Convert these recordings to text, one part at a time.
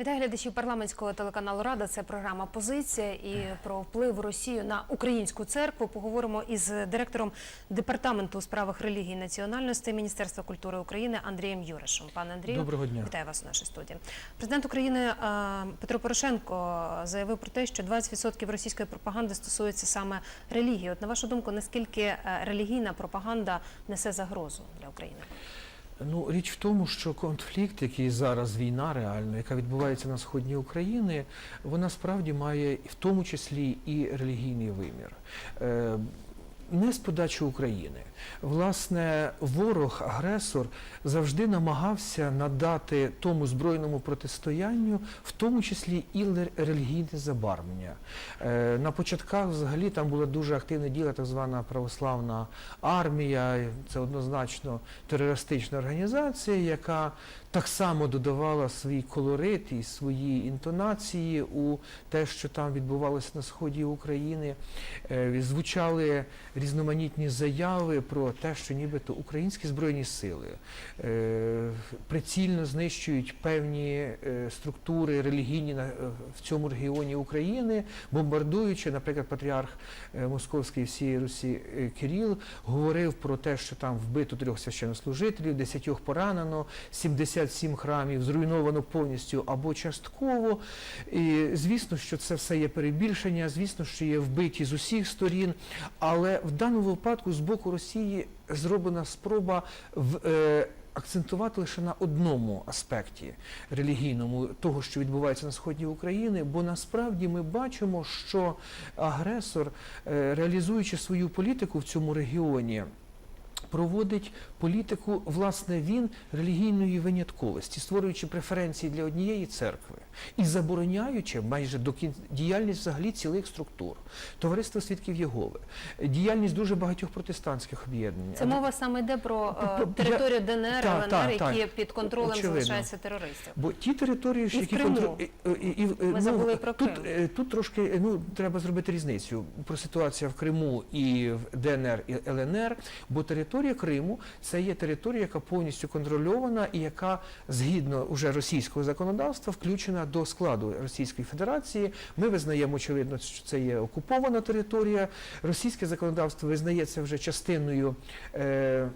Вітаю глядачів парламентського телеканалу Рада. Це програма Позиція і про вплив Росії на українську церкву. Поговоримо із директором департаменту у справах релігії і національності Міністерства культури України Андрієм Юришем. Пане Андрію, Доброго дня. вітаю вас у нашій студії. Президент України е, Петро Порошенко заявив про те, що 20% російської пропаганди стосується саме релігії. От на вашу думку, наскільки е, релігійна пропаганда несе загрозу для України? Ну, річ в тому, що конфлікт, який зараз війна реально, яка відбувається на сході України, вона справді має в тому числі і релігійний вимір. Не з подачі України. Власне, ворог, агресор завжди намагався надати тому збройному протистоянню, в тому числі і релігійне забарвлення. Е, На початках взагалі там була дуже активне діло, так звана православна армія. Це однозначно терористична організація, яка так само додавала свій колорит і свої інтонації у те, що там відбувалося на сході України. Е, Звучали різноманітні заяви про те, що нібито українські збройні сили е, прицільно знищують певні е, структури релігійні в цьому регіоні України, бомбардуючи, наприклад, патріарх Московської всієї Русі Кирил говорив про те, що там вбито трьох священнослужителів, десятьох поранено, 77 храмів зруйновано повністю або частково. І звісно, що це все є перебільшення, звісно, що є вбиті з усіх сторін. Але в даному випадку з боку Росії зроблена спроба в. Е, Акцентувати лише на одному аспекті релігійному того, що відбувається на сході України, бо насправді ми бачимо, що агресор, е, реалізуючи свою політику в цьому регіоні, проводить політику, власне, він релігійної винятковості, створюючи преференції для однієї церкви і забороняючи майже до кін... діяльність взагалі цілих структур, товариство свідків Єгови, діяльність дуже багатьох протестантських об'єднань. Це мова саме йде про е, Я- територію ДНР, Так, ЛНР, так, які так. під контролем Очевидно. залишаються терористів. Бо ті території, І які Криму. контро- і, і, і, Ми забули про тут, е, тут трошки е, ну треба зробити різницю про ситуацію в Криму і в ДНР і ЛНР, бо територія Криму це є територія, яка повністю контрольована і яка згідно уже російського законодавства включена до складу Російської Федерації. Ми визнаємо очевидно, що це є окупована територія. Російське законодавство визнається вже частиною. Е,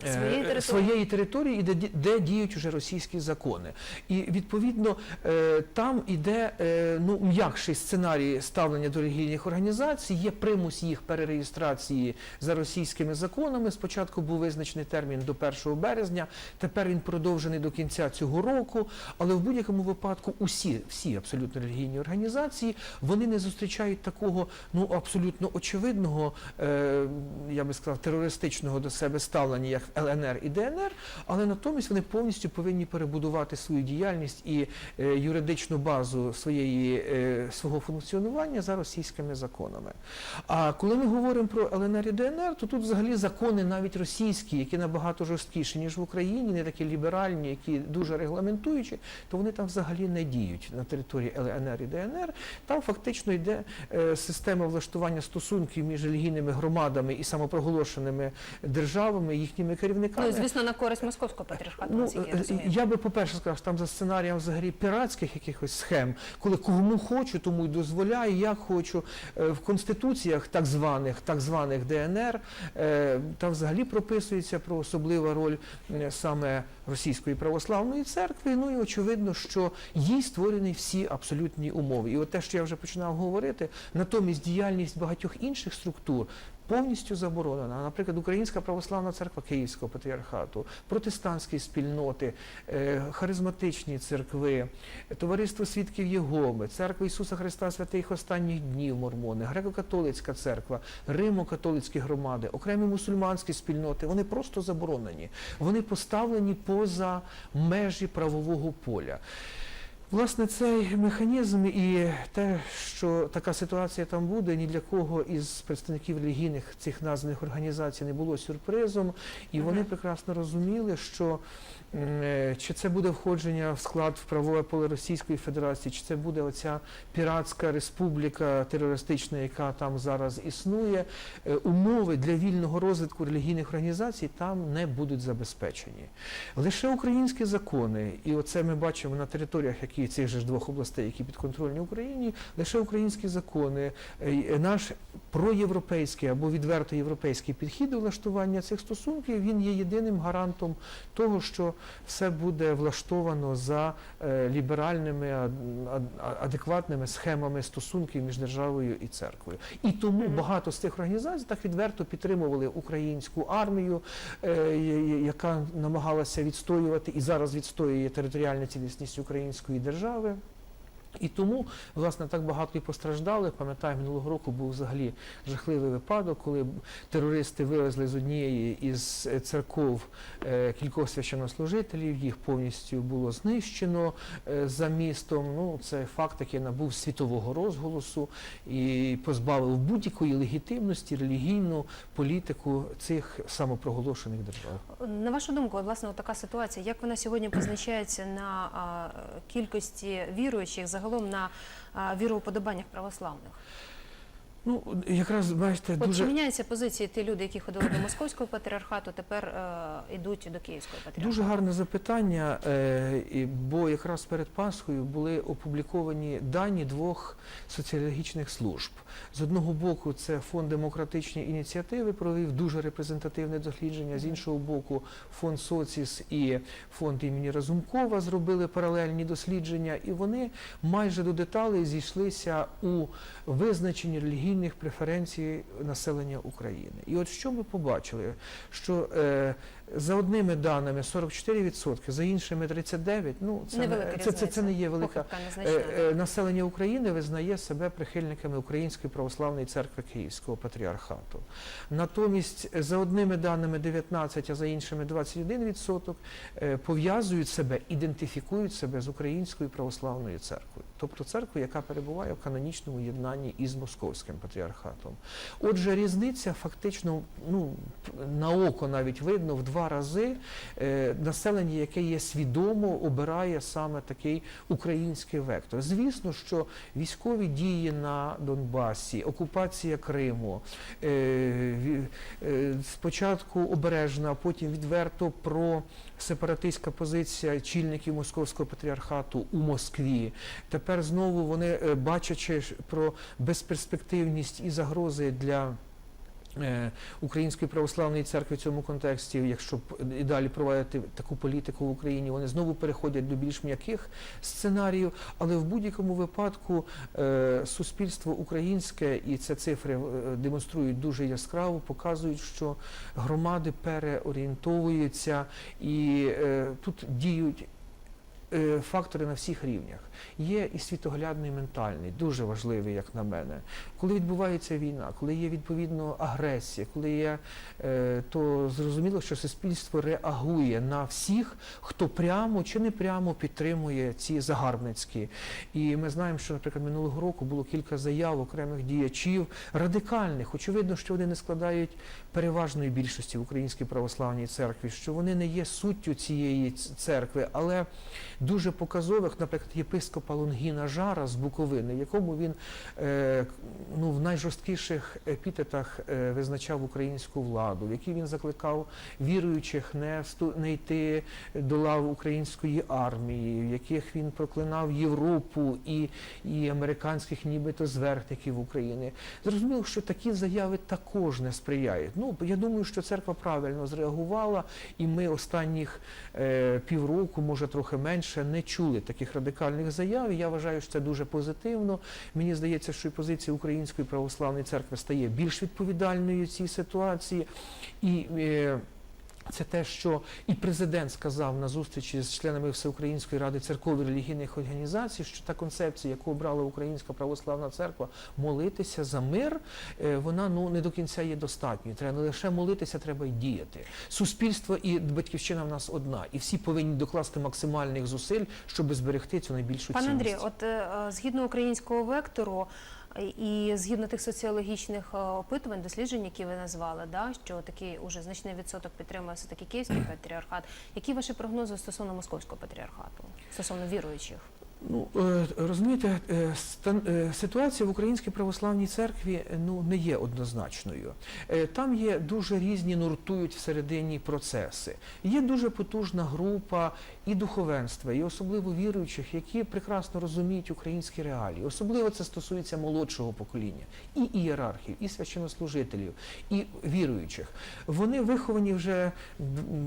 Своєї території. своєї території, і де, де діють уже російські закони. І відповідно е, там іде е, ну, м'якший сценарій ставлення до релігійних організацій, є примус їх перереєстрації за російськими законами. Спочатку був визначений термін до 1 березня, тепер він продовжений до кінця цього року. Але в будь-якому випадку усі, всі абсолютно релігійні організації вони не зустрічають такого ну абсолютно очевидного, е, я би сказав, терористичного до себе ставлення, як ЛНР і ДНР, але натомість вони повністю повинні перебудувати свою діяльність і е, юридичну базу своєї, е, свого функціонування за російськими законами. А коли ми говоримо про ЛНР і ДНР, то тут взагалі закони навіть російські, які набагато жорсткіші, ніж в Україні, не такі ліберальні, які дуже регламентуючі, то вони там взагалі не діють на території ЛНР і ДНР. Там фактично йде е, система влаштування стосунків між релігійними громадами і самопроголошеними державами, їхніми керівниками. Ну, звісно, на користь московського патріархату, Ну, я е, я би, по-перше, сказав, що там за сценарієм взагалі піратських якихось схем, коли кому хочу, тому й дозволяю, як хочу. Е, В конституціях так званих, так званих ДНР, е, там взагалі прописується про особлива роль саме Російської православної церкви. Ну і очевидно, що їй створені всі абсолютні умови. І от те, що я вже починав говорити, натомість діяльність багатьох інших структур. Повністю заборонена. Наприклад, Українська православна церква Київського патріархату, протестантські спільноти, е, харизматичні церкви, Товариство свідків Єгови, Церква Ісуса Христа Святих Останніх Днів Мормони, Греко-католицька церква, Римо-католицькі громади, окремі мусульманські спільноти, вони просто заборонені. Вони поставлені поза межі правового поля. Власне, цей механізм і те, що така ситуація там буде, ні для кого із представників релігійних цих названих організацій не було сюрпризом, і вони прекрасно розуміли, що е, чи це буде входження в склад в правове поле Російської Федерації, чи це буде оця піратська республіка терористична, яка там зараз існує, е, умови для вільного розвитку релігійних організацій там не будуть забезпечені. Лише українські закони, і оце ми бачимо на територіях, які які цих же двох областей, які підконтрольні Україні, лише українські закони, е, наш проєвропейський або відверто європейський підхід до влаштування цих стосунків, він є єдиним гарантом того, що все буде влаштовано за е, ліберальними, ад- ад- адекватними схемами стосунків між державою і церквою. І тому багато з тих організацій так відверто підтримували українську армію, е, яка намагалася відстоювати і зараз відстоює територіальну цілісність української держави. І тому, власне, так багато і постраждали. Пам'ятаю, минулого року був взагалі жахливий випадок, коли терористи вивезли з однієї із е, церков е, кількох священнослужителів, їх повністю було знищено е, за містом. Ну, це факт, який набув світового розголосу і позбавив будь-якої легітимності релігійну політику цих самопроголошених держав. На вашу думку, власне, така ситуація, як вона сьогодні позначається на кількості віруючих, загалом на а, віроуподобаннях православних? Ну, якраз бачите, От дуже чи міняються позиції ті люди, які ходили до московського патріархату, тепер е, йдуть до київського патріархату? Дуже гарне запитання, е, бо якраз перед Пасхою були опубліковані дані двох соціологічних служб. З одного боку, це фонд демократичні ініціативи провів дуже репрезентативне дослідження. З іншого боку, фонд Соціс і фонд імені Разумкова зробили паралельні дослідження, і вони майже до деталей зійшлися у визначенні релігійних преференцій населення України. І от що ми побачили, що е, за одними даними 44%, за іншими 39%, ну це, не, це, це, це не є велика. Похибка Е, е, Населення України визнає себе прихильниками Української православної церкви Київського патріархату. Натомість е, за одними даними 19, а за іншими 21% е, пов'язують себе, ідентифікують себе з Українською православною церквою, тобто церквою, яка перебуває в канонічному єднанні із Московським патріархатом. Отже, різниця фактично ну, на око навіть видно в два рази е, населення, яке є свідомо, обирає саме такий український вектор. Звісно, що військові дії на Донбасі, окупація Криму, е, е, спочатку обережна, а потім відверто про сепаратистська позиція чільників московського патріархату у Москві. Тепер знову вони, бачачи про безперспективність і загрози для Української православної церкви в цьому контексті, якщо і далі проводити таку політику в Україні, вони знову переходять до більш м'яких сценаріїв. Але в будь-якому випадку е, суспільство українське, і це цифри е, демонструють дуже яскраво, показують, що громади переорієнтовуються і е, тут діють. Е, Фактори на всіх рівнях є і світоглядний, і ментальний, дуже важливий, як на мене. Коли відбувається війна, коли є відповідно агресія, коли є, е, то зрозуміло, що суспільство реагує на всіх, хто прямо чи не прямо підтримує ці загарбницькі. І ми знаємо, що, наприклад, минулого року було кілька заяв окремих діячів радикальних. Очевидно, що вони не складають переважної більшості в Українській православній церкві, що вони не є суттю цієї церкви, але дуже показових, наприклад, єпископа Лонгіна Жара з Буковини, якому він е, ну, в найжорсткіших епітетах е, визначав українську владу, в якій він закликав віруючих не, не йти до лав української армії, в яких він проклинав Європу і, і американських нібито зверхників України. Зрозуміло, що такі заяви також не сприяють. Ну, я думаю, що церква правильно зреагувала, і ми останніх е, півроку, може трохи менше, не чули таких радикальних заяв. Я вважаю, що це дуже позитивно. Мені здається, що і позиція Української православної церкви стає більш відповідальною цій ситуації. І е, це те, що і президент сказав на зустрічі з членами Всеукраїнської ради церкових релігійних організацій, що та концепція, яку обрала Українська православна церква, молитися за мир, е, вона ну не до кінця є достатньою. Треба не лише молитися, треба й діяти. Суспільство і батьківщина в нас одна, і всі повинні докласти максимальних зусиль, щоб зберегти цю найбільшу Пане цінність. Андрію, от е, е, згідно українського вектору і згідно тих соціологічних е, опитувань, досліджень, які ви назвали, да, що такий уже значний відсоток підтримує все таки київський патріархат. Які ваші прогнози стосовно московського патріархату, стосовно віруючих? Ну е, розумієте, е, е, ситуація в Українській православній церкві ну не є однозначною. Там є дуже різні нуртують всередині процеси. Є дуже потужна група і духовенства, і особливо віруючих, які прекрасно розуміють українські реалії. Особливо це стосується молодшого покоління, і ієрархів, і священнослужителів, і віруючих. Вони виховані вже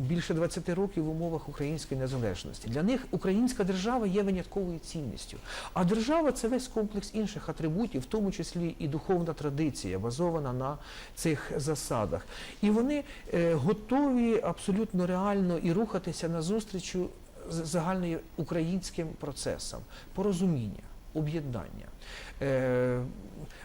більше 20 років в умовах української незалежності. Для них українська держава є винятковою цінністю. А держава це весь комплекс інших атрибутів, в тому числі і духовна традиція, базована на цих засадах. І вони е, готові абсолютно реально і рухатися назустріч з- загальним українським процесам порозуміння, об'єднання.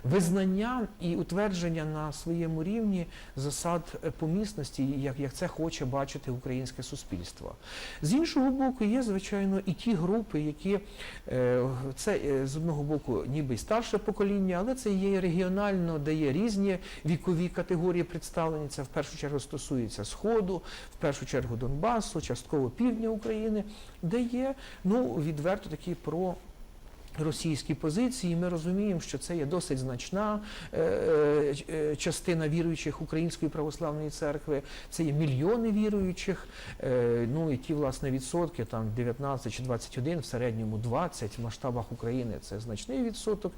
Визнання і утвердження на своєму рівні засад е, помісності, як, як це хоче бачити українське суспільство. З іншого боку, є, звичайно, і ті групи, які е, це е, з одного боку ніби старше покоління, але це є регіонально, де є різні вікові категорії представлені. Це в першу чергу стосується Сходу, в першу чергу Донбасу, частково півдня України, де є ну, відверто такі про. Російські позиції, ми розуміємо, що це є досить значна е, е, е, частина віруючих Української православної церкви. Це є мільйони віруючих. Ну і ті власне відсотки, там 19 чи 21, в середньому 20 в масштабах України. Це значний відсоток,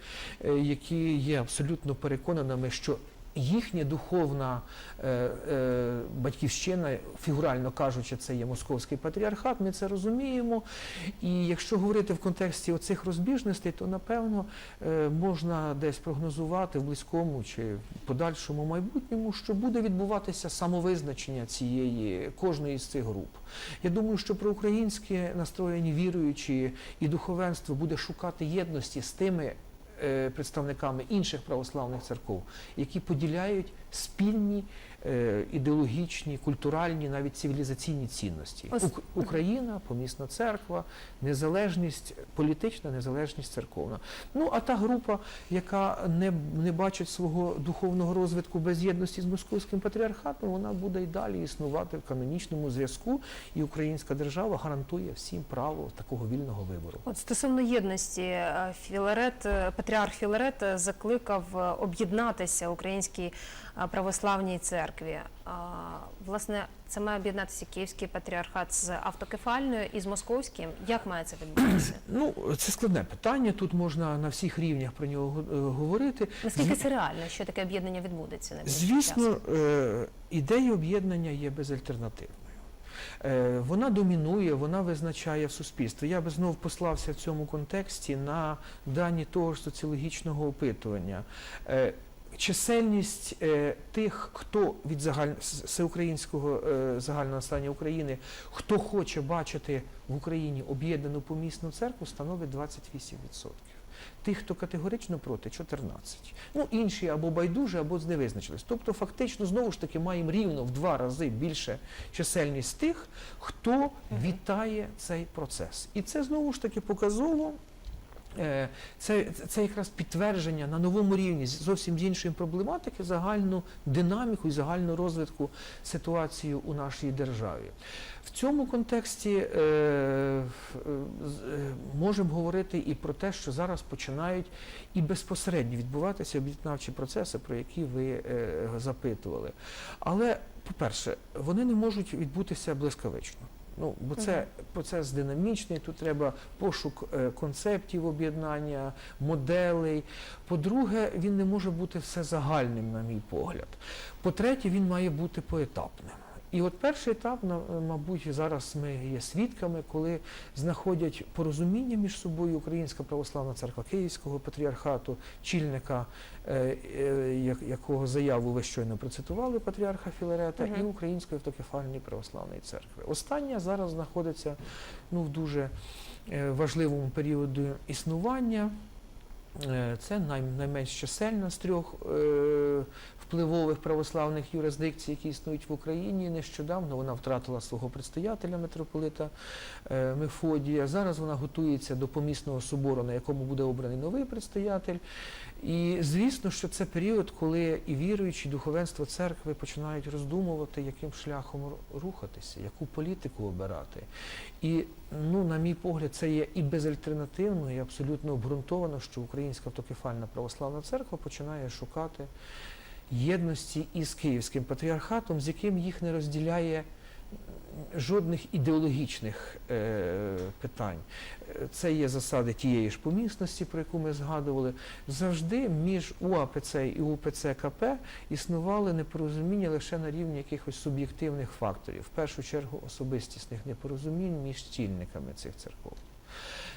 які є абсолютно переконаними, що їхня духовна е, е, батьківщина, фігурально кажучи, це є московський патріархат. Ми це розуміємо. І якщо говорити в контексті оцих розбіжностей, то напевно е, можна десь прогнозувати в близькому чи подальшому майбутньому, що буде відбуватися самовизначення цієї кожної з цих груп. Я думаю, що проукраїнські настроєні віруючі і духовенство буде шукати єдності з тими представниками інших православних церков, які поділяють спільні е, ідеологічні, культуральні, навіть цивілізаційні цінності. Ос- Ук- Україна, помісна церква, незалежність, політична незалежність церковна. Ну а та група, яка не, не бачить свого духовного розвитку без єдності з московським патріархатом, вона буде й далі існувати в канонічному зв'язку, і українська держава гарантує всім право такого вільного вибору. От стосовно єдності, е, Філарет, е, патріарх Філарет е, закликав об'єднатися українській е, православній церкві. Власне, це має об'єднатися Київський патріархат з автокефальною і з московським. Як має це відбутися? Ну, це складне питання. Тут можна на всіх рівнях про нього го- е, говорити. Наскільки це реально, що таке об'єднання відбудеться? найближчим Звісно, е, ідея об'єднання є безальтернативною. Е, Вона домінує, вона визначає в суспільстві. Я би знов послався в цьому контексті на дані того ж соціологічного опитування. Чисельність е, тих, хто від загаль... всеукраїнського е, загального населення України, хто хоче бачити в Україні об'єднану помісну церкву, становить 28%. Тих, хто категорично проти, 14. Ну, інші або байдуже, або не визначились. Тобто, фактично, знову ж таки, маємо рівно в два рази більше чисельність тих, хто вітає цей процес. І це знову ж таки показово. Е, Це, це якраз підтвердження на новому рівні зовсім з іншої проблематики, загальну динаміку і загальну розвитку ситуації у нашій державі. В цьому контексті е, е, можемо говорити і про те, що зараз починають і безпосередньо відбуватися об'єднавчі процеси, про які ви е, запитували. Але, по-перше, вони не можуть відбутися блискавично. Ну, бо це процес динамічний, тут треба пошук е, концептів об'єднання, моделей. По-друге, він не може бути всезагальним, на мій погляд. По-третє, він має бути поетапним. І от перший етап, мабуть, зараз ми є свідками, коли знаходять порозуміння між собою Українська православна церква Київського патріархату, чільника, е, е, як- якого заяву ви щойно процитували, патріарха Філарета, і Української автокефальної православної церкви. Остання зараз знаходиться ну, в дуже е, важливому періоді існування. Це найменш чисельна з трьох впливових православних юрисдикцій, які існують в Україні. Нещодавно вона втратила свого предстоятеля митрополита е, Мефодія. Зараз вона готується до помісного собору, на якому буде обраний новий предстоятель. І звісно, що це період, коли і віруючі, і духовенство церкви починають роздумувати, яким шляхом рухатися, яку політику обирати. І, ну, на мій погляд, це є і безальтернативно, і абсолютно обґрунтовано, що Українська автокефальна православна церква починає шукати єдності із Київським патріархатом, з яким їх не розділяє жодних ідеологічних е, питань. Це є засади тієї ж помісності, про яку ми згадували. Завжди між УАПЦ і УПЦ КП існували непорозуміння лише на рівні якихось суб'єктивних факторів, в першу чергу особистісних непорозумінь між стільниками цих церков.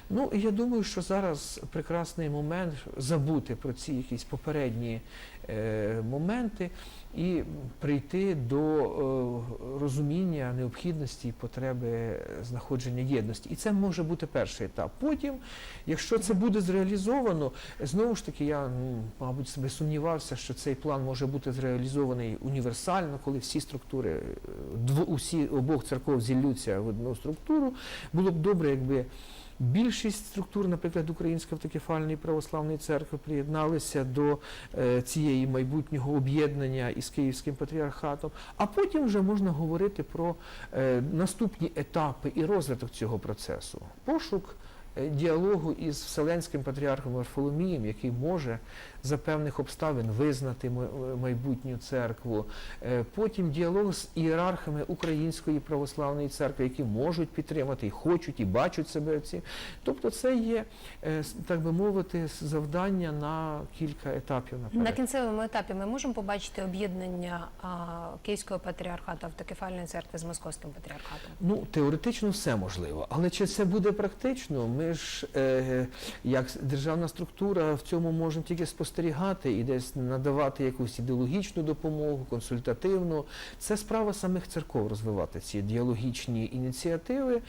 Ну, і я думаю, що зараз прекрасний момент забути про ці якісь попередні е, моменти і прийти до е, розуміння необхідності і потреби знаходження єдності. І це може бути перший етап. Потім, якщо це буде зреалізовано, знову ж таки, я, ну, мабуть, себе сумнівався, що цей план може бути зреалізований універсально, коли всі структури, е, дво, усі обох церков зіллються в одну структуру. Було б добре, якби Більшість структур, наприклад, Української автокефальної православної церкви приєдналися до е, цієї майбутнього об'єднання із Київським патріархатом, а потім вже можна говорити про е, наступні етапи і розвиток цього процесу. Пошук діалогу із Вселенським патріархом Варфоломієм, який може за певних обставин визнати м- майбутню церкву. Е, Потім діалог з ієрархами Української православної церкви, які можуть підтримати і хочуть, і бачать себе в цім. Тобто це є, е, так би мовити, завдання на кілька етапів На кінцевому етапі ми можемо побачити об'єднання Київського патріархату автокефальної церкви з Московським патріархатом. Ну, теоретично все можливо, але чи це буде практично? Ми ж е, як державна структура в цьому можемо тільки спостерігати і десь надавати якусь ідеологічну допомогу, консультативну. Це справа самих церков розвивати ці діалогічні ініціативи.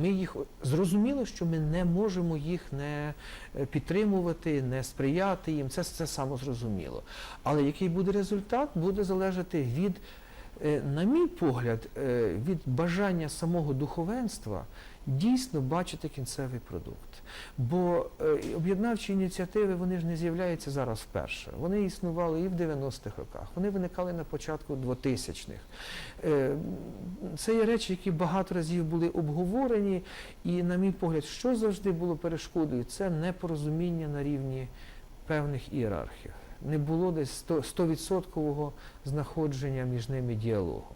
Ми їх зрозуміло, що ми не можемо їх не е, підтримувати, не сприяти їм. Це, це самозрозуміло. Але який буде результат, буде залежати від е, на мій погляд, е, від бажання самого духовенства дійсно бачити кінцевий продукт. Бо е, об'єднавчі ініціативи вони ж не з'являються зараз вперше. Вони існували і в 90-х роках, вони виникали на початку 2000-х. Е, Це є речі, які багато разів були обговорені, і, на мій погляд, що завжди було перешкодою, це непорозуміння на рівні певних ієрархів. Не було десь сто- стовідсоткового знаходження між ними діалогу.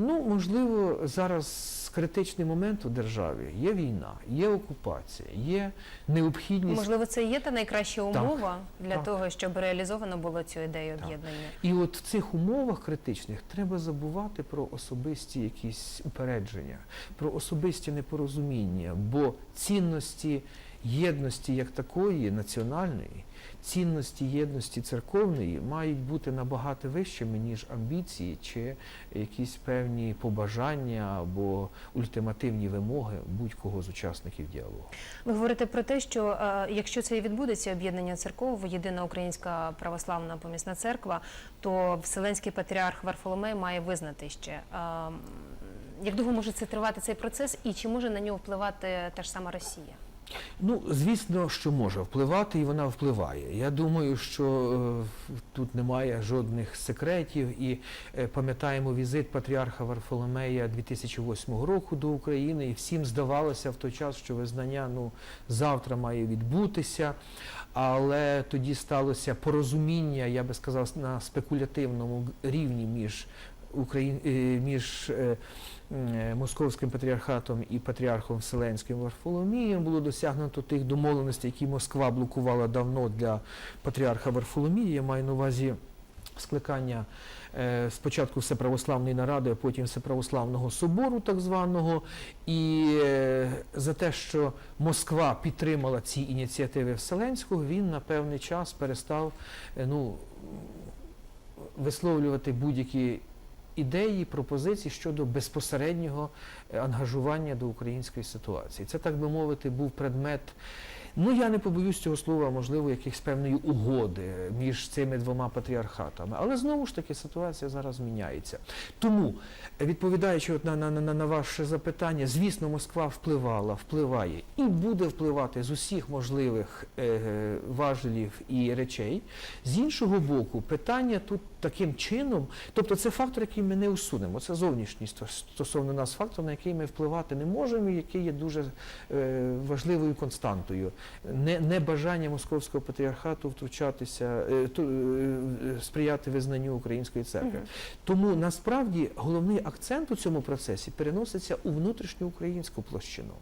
Ну, можливо, зараз критичний момент у державі є війна, є окупація, є необхідність. Можливо, це і є та найкраща умова для так. того, щоб реалізовано було цю ідею Так. об'єднання. І от в цих умовах критичних треба забувати про особисті якісь упередження, про особисті непорозуміння, бо цінності єдності як такої, національної, цінності єдності церковної мають бути набагато вищими, ніж амбіції чи якісь певні побажання або ультимативні вимоги будь-кого з учасників діалогу. Ви говорите про те, що е, якщо це і відбудеться об'єднання церков, єдина українська православна помісна церква, то Вселенський патріарх Варфоломей має визнати ще. е, Як довго може це тривати цей процес, і чи може на нього впливати та ж сама Росія? Ну, звісно, що може впливати, і вона впливає. Я думаю, що е, тут немає жодних секретів. І е, пам'ятаємо візит патріарха Варфоломея 2008 року до України, і всім здавалося в той час, що визнання ну, завтра має відбутися. Але тоді сталося порозуміння, я би сказав, на спекулятивному рівні між Україн... е, між е, Московським патріархатом і патріархом Вселенським Варфоломієм було досягнуто тих домовленостей, які Москва блокувала давно для патріарха Варфоломія. Я маю на увазі скликання е, спочатку Всеправославної наради, а потім Всеправославного собору, так званого. І е, за те, що Москва підтримала ці ініціативи Вселенського, він на певний час перестав е, ну, висловлювати будь-які ідеї, пропозиції щодо безпосереднього е, ангажування до української ситуації. Це, так би мовити, був предмет. Ну, я не побоюсь цього слова, можливо, якихось певної угоди між цими двома патріархатами. Але знову ж таки ситуація зараз міняється. Тому, відповідаючи от на, на, на, на ваше запитання, звісно, Москва впливала, впливає і буде впливати з усіх можливих е, важелів і речей. З іншого боку, питання тут таким чином, тобто це фактор, який ми не усунемо, це зовнішність стосовно нас фактор, на який ми впливати не можемо, і який є дуже е, важливою константою не, не бажання московського патріархату втручатися, е, е, сприяти визнанню української церкви. Тому насправді головний акцент у цьому процесі переноситься у внутрішню українську площину.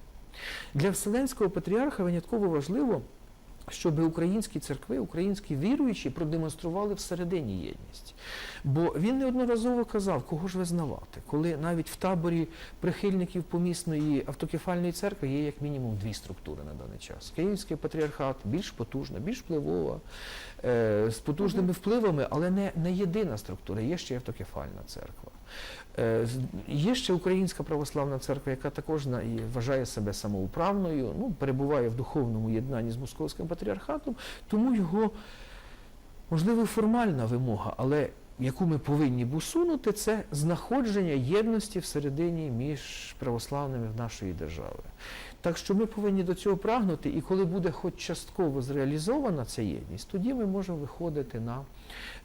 Для Вселенського патріарха винятково важливо, щоб українські церкви, українські віруючі продемонстрували всередині єдність. Бо він неодноразово казав, кого ж визнавати, коли навіть в таборі прихильників помісної автокефальної церкви є як мінімум дві структури на даний час. Київський патріархат більш потужна, більш впливова, е, з потужними впливами, але не, не єдина структура, є ще автокефальна церква. Е, Є ще Українська православна церква, яка також вважає себе самоуправною, ну, перебуває в духовному єднанні з московським патріархатом, тому його, можливо, формальна вимога, але яку ми повинні б усунути, це знаходження єдності всередині між православними в нашої держави. Так що ми повинні до цього прагнути, і коли буде хоч частково зреалізована ця єдність, тоді ми можемо виходити на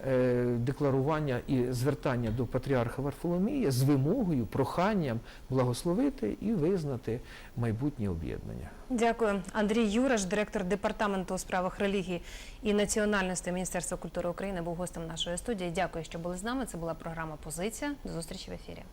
е, декларування і звертання до патріарха Варфоломія з вимогою, проханням благословити і визнати майбутнє об'єднання. Дякую. Андрій Юраш, директор департаменту у справах релігії і національності Міністерства культури України, був гостем нашої студії. Дякую, що були з нами. Це була програма Позиція. До зустрічі в ефірі.